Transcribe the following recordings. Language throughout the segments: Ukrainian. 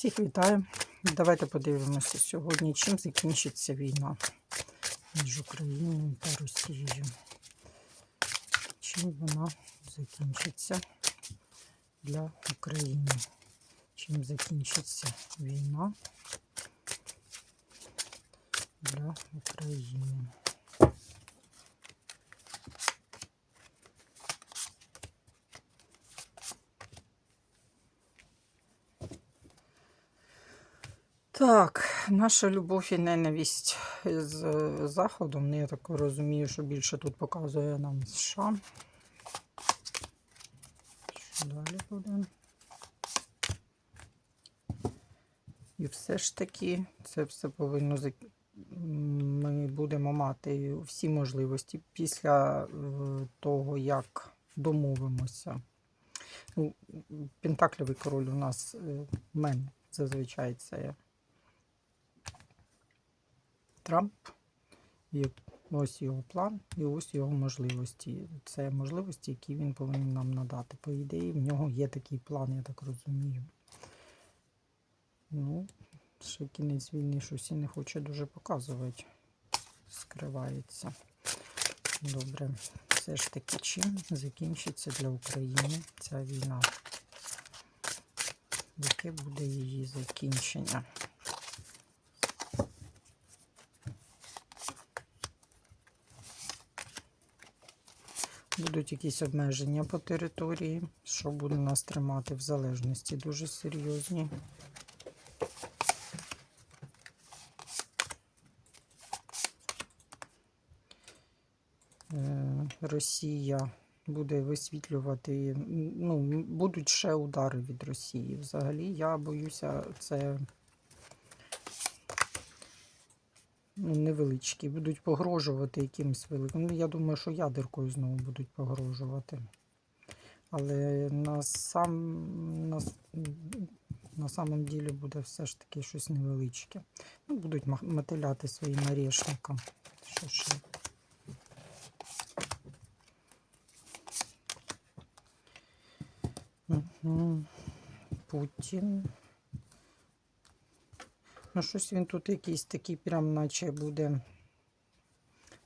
Всіх вітаю. Давайте подивимося сьогодні, чим закінчиться війна між Україною та Росією. Чим вона закінчиться для України? Чим закінчиться війна для України? Так, наша любов і ненависть з е, Заходом. Ну, Я так розумію, що більше тут показує нам США. Що далі буде? І все ж таки, це все повинно ми будемо мати всі можливості після е, того, як домовимося. Ну, Пентакльовий король у нас е, в мене зазвичай це Трамп. І ось його план, і ось його можливості. Це можливості, які він повинен нам надати. По ідеї, в нього є такий план, я так розумію. Ну, ще кінець війни щось і не хоче дуже показувати. Скривається. Добре. Все ж таки, чим закінчиться для України ця війна? Яке буде її закінчення? Будуть якісь обмеження по території, що буде нас тримати в залежності дуже серйозні. Е, Росія буде висвітлювати, ну, будуть ще удари від Росії. Взагалі, я боюся, це ну, невеличкі, будуть погрожувати якимось великим. Ну, я думаю, що ядеркою знову будуть погрожувати. Але на сам на, на самом ділі буде все ж таки щось невеличке. Ну, будуть мотиляти своїм орешником. Що ще? Мгм. Путін. Ну, щось він тут якийсь такий, прям наче буде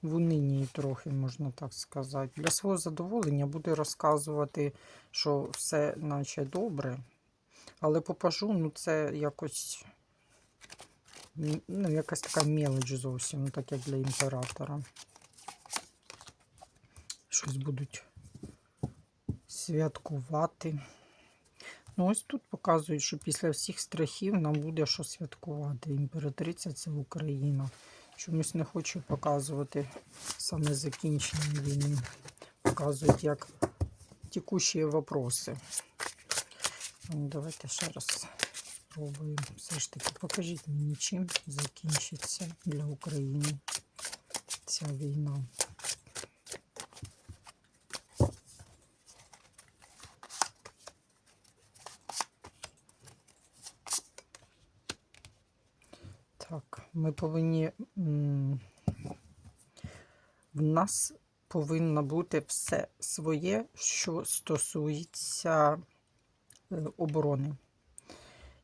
в унинії трохи, можна так сказати. Для свого задоволення буде розказувати, що все наче добре. Але по пажу, ну це якось. Ну, якась така мелоч зовсім, ну, так як для імператора. Щось будуть святкувати. Ну, ось тут показують, що після всіх страхів нам буде що святкувати. Імператриця це Україна. Чомусь не хочу показувати саме закінчення війни. Показують як текущі вопроси. Ну, Давайте ще раз спробуємо. Все ж таки, покажіть мені, чим закінчиться для України ця війна. Так, ми повинні. В нас повинно бути все своє, що стосується е, оборони.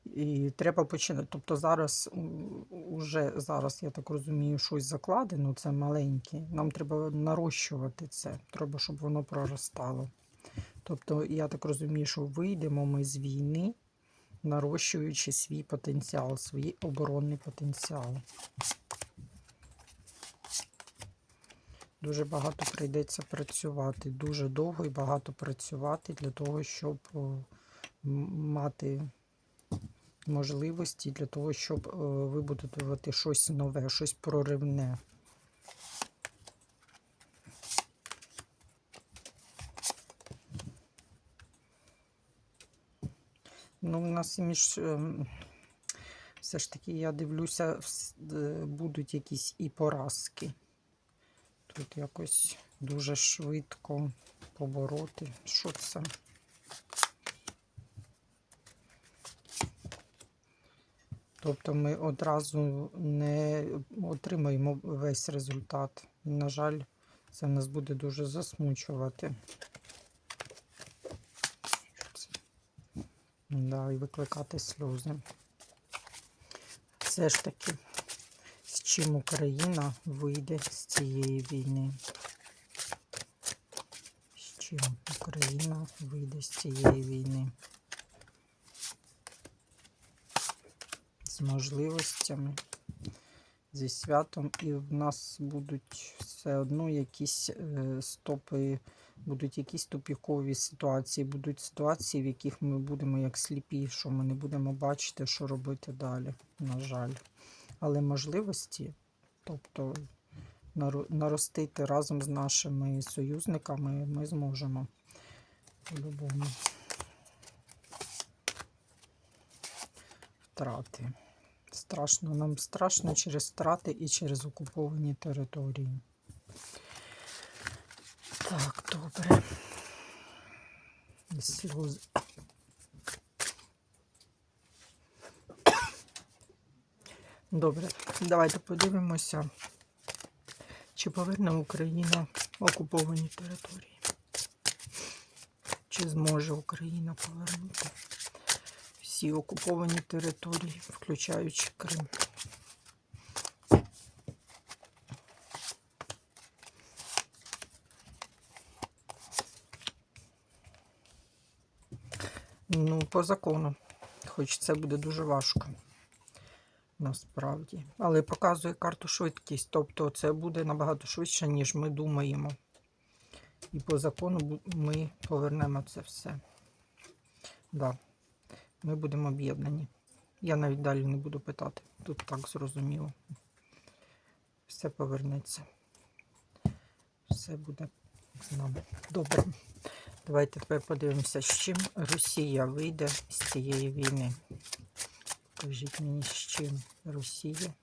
І треба починати. Тобто зараз уже зараз, я так розумію, щось закладено, це маленьке. Нам треба нарощувати це. Треба, щоб воно проростало. Тобто, я так розумію, що вийдемо ми з війни, нарощуючи свій потенціал, свій оборонний потенціал. Дуже багато прийдеться працювати, дуже довго і багато працювати для того, щоб мати можливості для того, щоб е, вибудувати щось нове, щось проривне. Ну, у нас між ем, все ж таки, я дивлюся, е, будуть якісь і поразки. Тут якось дуже швидко побороти. Що це? Тобто ми одразу не отримаємо весь результат. І, на жаль, це нас буде дуже засмучувати. Що це? Да, і викликати сльози. все ж таки, з чим Україна вийде з цієї війни. З чим Україна вийде з цієї війни. З можливостями, зі святом, і в нас будуть все одно якісь е, стопи, будуть якісь тупікові ситуації, будуть ситуації, в яких ми будемо як сліпі, що ми не будемо бачити, що робити далі, на жаль. Але можливості, тобто наростити разом з нашими союзниками, ми зможемо по-любому. Втрати. Страшно, нам страшно через втрати і через окуповані території. Так, добре. Сльози. Добре, давайте подивимося, чи поверне Україна окуповані території. Чи зможе Україна повернути всі окуповані території, включаючи Крим. Ну, по закону. Хоч це буде дуже важко. Насправді. Але показує карту швидкість. Тобто це буде набагато швидше, ніж ми думаємо. І по закону ми повернемо це все. Да. Ми будемо об'єднані. Я навіть далі не буду питати. Тут так зрозуміло. Все повернеться. Все буде з нами. Добре. Давайте тепер подивимося, з чим Росія вийде з цієї війни. Покажіть мені, з чим Росія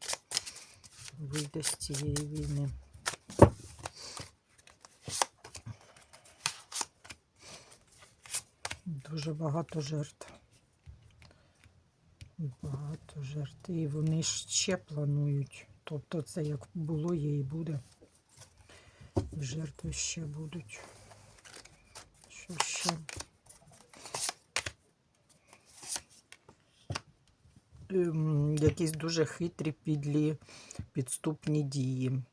вийде з цієї війни. Дуже багато жертв. Багато жертв. І вони ще планують. Тобто це як було, є і буде. Жертви ще будуть. Що ще? Ем, Якісь дуже хитрі підлі підступні дії.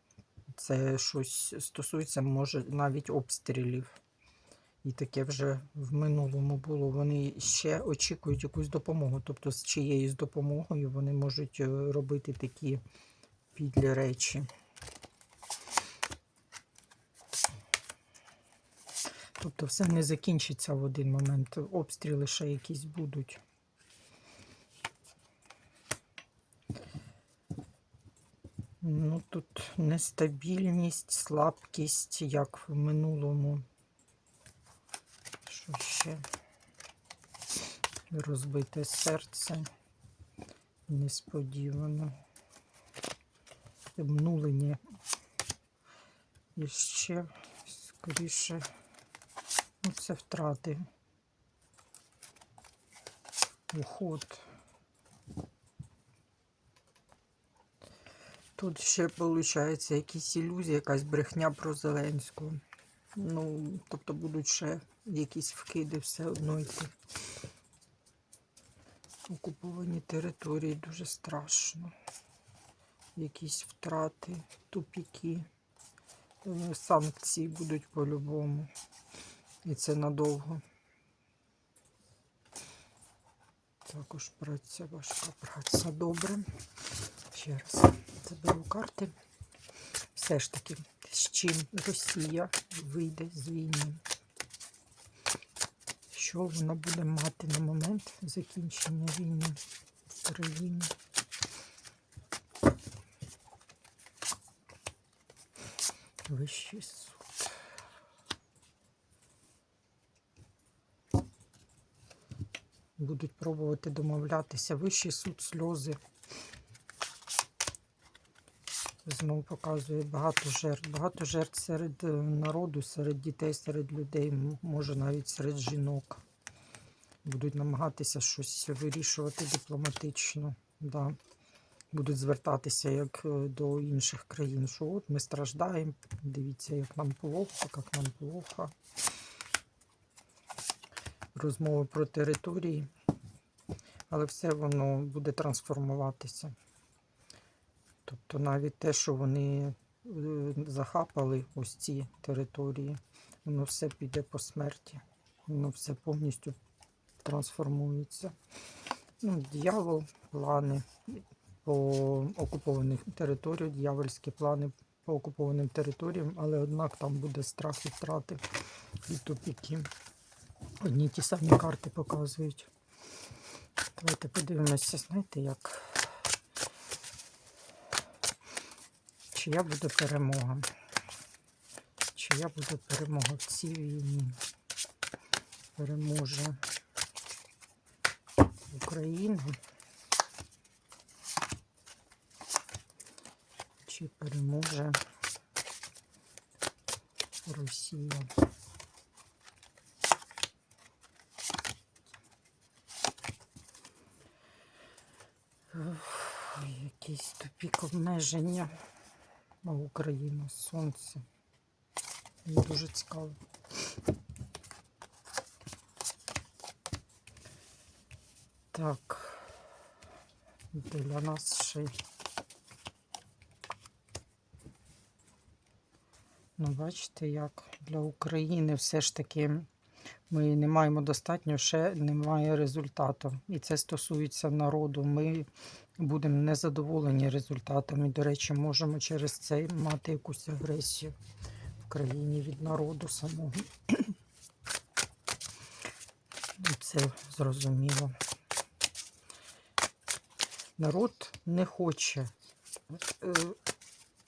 Це щось стосується, може, навіть обстрілів. І таке вже в минулому було. Вони ще очікують якусь допомогу. Тобто з чиєюсь допомогою вони можуть е, робити такі підлі речі. Тобто все не закінчиться в один момент. Обстріли ще якісь будуть. Ну, тут нестабільність, слабкість, як в минулому. Що ще? Розбите серце. Несподівано. Обнулення. І ще, скоріше, ну, це втрати. Уход. Тут ще виходить якісь ілюзії, якась брехня про Зеленського. Ну, тобто будуть ще якісь вкиди все одно йти. Окуповані території дуже страшно. Якісь втрати, тупіки. Е, Санкції будуть по-любому. І це надовго. Також праця, важка праця. Добре. Ще раз заберу карти. Все ж таки, з чим Росія вийде з війни? Що вона буде мати на момент закінчення війни в країні? Вищий суд. Будуть пробувати домовлятися. Вищий суд, сльози. Знову показує багато жертв. Багато жертв серед е, народу, серед дітей, серед людей, може навіть серед жінок. Будуть намагатися щось вирішувати дипломатично. Да. Будуть звертатися як е, до інших країн, що от ми страждаємо, дивіться, як нам плохо, як нам плохо. Розмови про території, але все воно буде трансформуватися. Тобто навіть те, що вони е, захапали ось ці території, воно все піде по смерті. Воно все повністю трансформується. Ну, дьявол, плани по окупованих територіях, дьявольські плани по окупованим територіям, але однак там буде страх і втрати і тупіки. Одні ті самі карти показують. Давайте подивимося, знаєте, як чия буде перемога? Чия буде перемога в цій війні? Переможе Україна? Чи переможе Росія? Ух, Якийсь тупік обмеження. А Україна, сонце. Мені дуже цікаво. Так. Для нас ще. Ну, бачите, як для України все ж таки ми не маємо достатньо, ще немає результату. І це стосується народу. Ми будемо незадоволені результатами. До речі, можемо через це мати якусь агресію в країні від народу самого. І це зрозуміло. Народ не хоче е,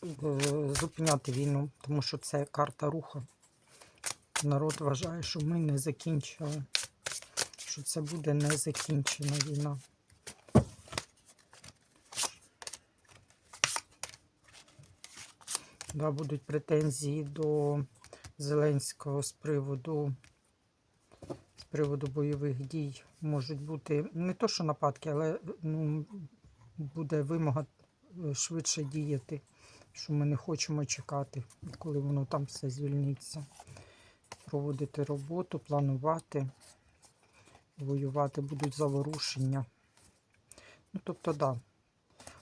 е, зупиняти війну, тому що це карта руху. Народ вважає, що ми не закінчили, що це буде незакінчена війна. Да, будуть претензії до Зеленського з приводу, з приводу бойових дій. Можуть бути не то, що нападки, але ну, буде вимога е, швидше діяти, що ми не хочемо чекати, коли воно там все звільниться. Проводити роботу, планувати, воювати будуть заворушення. Ну, тобто, так. Да.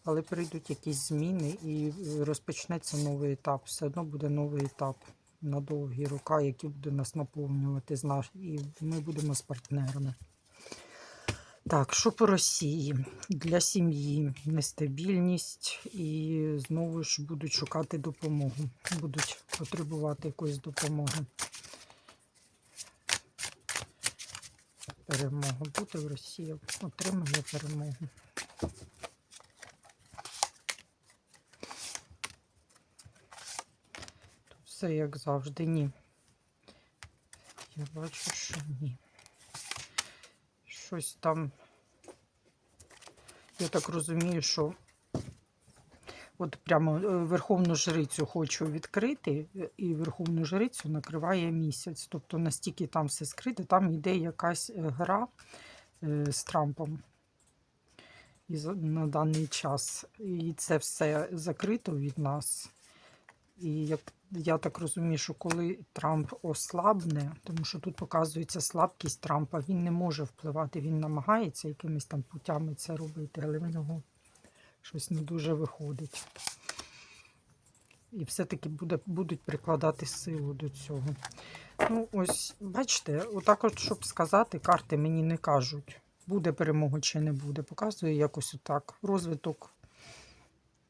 Але прийдуть якісь зміни і розпочнеться новий етап. Все одно буде новий етап на довгі роки, який буде нас наповнювати з і ми будемо з партнерами. Так, що по Росії? Для сім'ї нестабільність і знову ж будуть шукати допомогу, будуть потребувати якоїсь допомоги. Перемога буде в Росії, отримає перемогу. Тут все як завжди, ні. Я бачу, що ні. Щось там. Я так розумію, що от прямо е, Верховну Жрицю хочу відкрити, і Верховну Жрицю накриває місяць. Тобто настільки там все скрите, там йде якась е, гра е, з Трампом і на даний час. І це все закрито від нас. І як я так розумію, що коли Трамп ослабне, тому що тут показується слабкість Трампа, він не може впливати, він намагається якимись там путями це робити, але в нього щось не дуже виходить. І все-таки буде, будуть прикладати силу до цього. Ну, ось, бачите, отак, от, щоб сказати, карти мені не кажуть, буде перемога чи не буде. Показує якось отак. Розвиток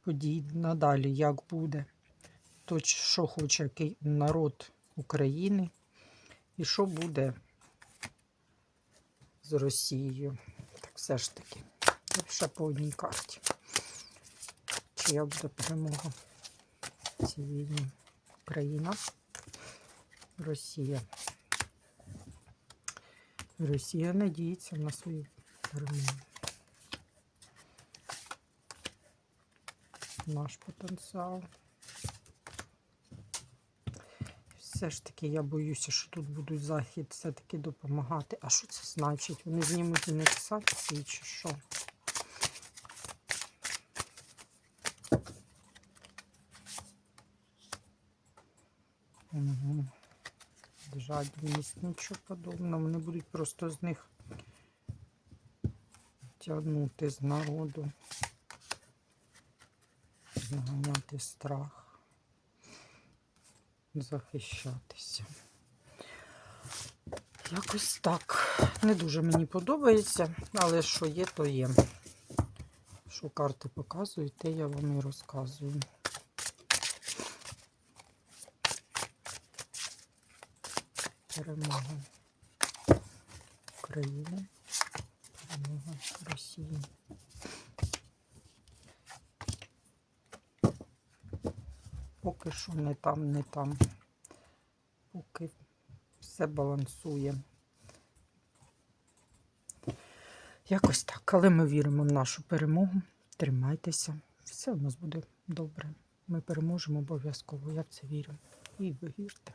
подій надалі, як буде то, що хоче народ України, і що буде з Росією. Так все ж таки, лише по одній карті. Чия буде перемога цій війні? Україна, Росія. Росія надіється на свою перемогу. Наш потенціал. Все ж таки я боюся, що тут будуть захід все-таки допомагати. А що це значить? Вони знімуть індексації чи що? Угу. Жадність, нічого подобного. Вони будуть просто з них тягнути з народу. розганяти страх, захищатися. Якось так. Не дуже мені подобається, але що є, то є. Що карти показують, те я вам і розказую. Перемога України, перемога Росії. Поки що не там, не там. Поки все балансує. Якось так. Але ми віримо в нашу перемогу. Тримайтеся. Все у нас буде добре. Ми переможемо обов'язково. Я в це вірю. І ви вірте.